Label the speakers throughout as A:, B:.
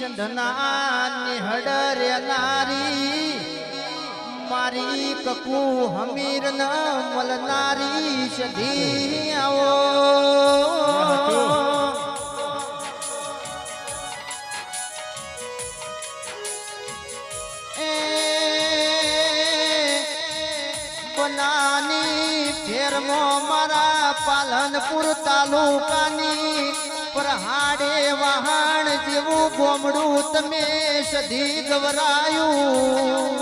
A: સંધના નિહડ રે નારી, મારી કકુ હમીર ન મલનારી સધી આવો એ બનાની ફેરમો મારા પાલનપુર તાલુકાની પ્રહાડે વહાણ જેવું ગોમડું તમે સધી ગવરાયું.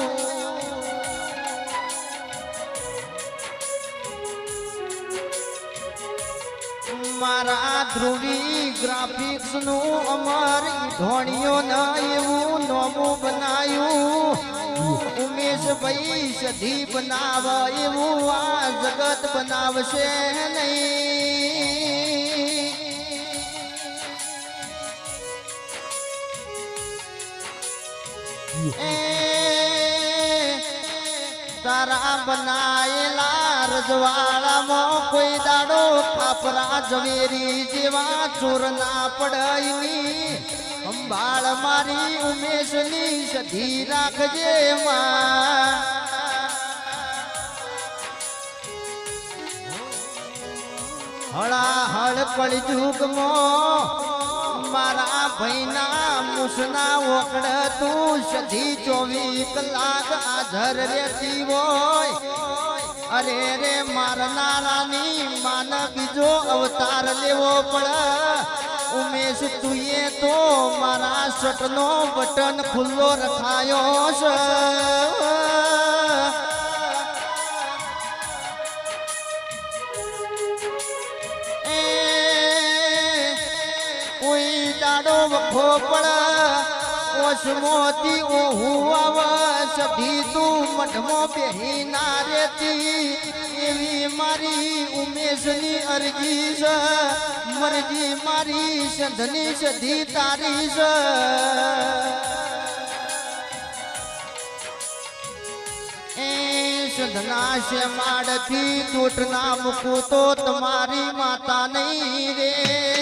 A: મારા ધ્રુવી ગ્રાફિક્સનું અમારી ધોણીઓ ના એવું નોમું બનાયું. ઉમેશ ભાઈ સધી બનાવ એવું આ જગત બનાવશે નહીં. તારા બનાયેલા રજવાડામાં કોઈ દાડો ખાપરા ઝવેરી જેવા ચોર ના પડાયની. અંબાળ મારી ઉમેશની સધી રાખજે માં. હળાહળ કળજુગમાં મારા ભાઈના મુસના ઓકડ તું સધી ચોવી કલાક હાજર રહેતી હોય. અરે રે મારનારાની માન બીજો અવતાર લેવો પડે. ઉમેશ, તુએ તો મારા શટનો બટન ખુલ્લો રખાયો છે. દાડો વખો પડ ઓસમોતી ઓહું આવ સધી તું મઠમો બેહી ના રેતી. એવી મારી ઉમેશની અરજી છે મરજી મારી સંધની સધી તારી છે સધના છે માડથી દૂટ ના મૂકું તો તમારી માતા નહીં રે.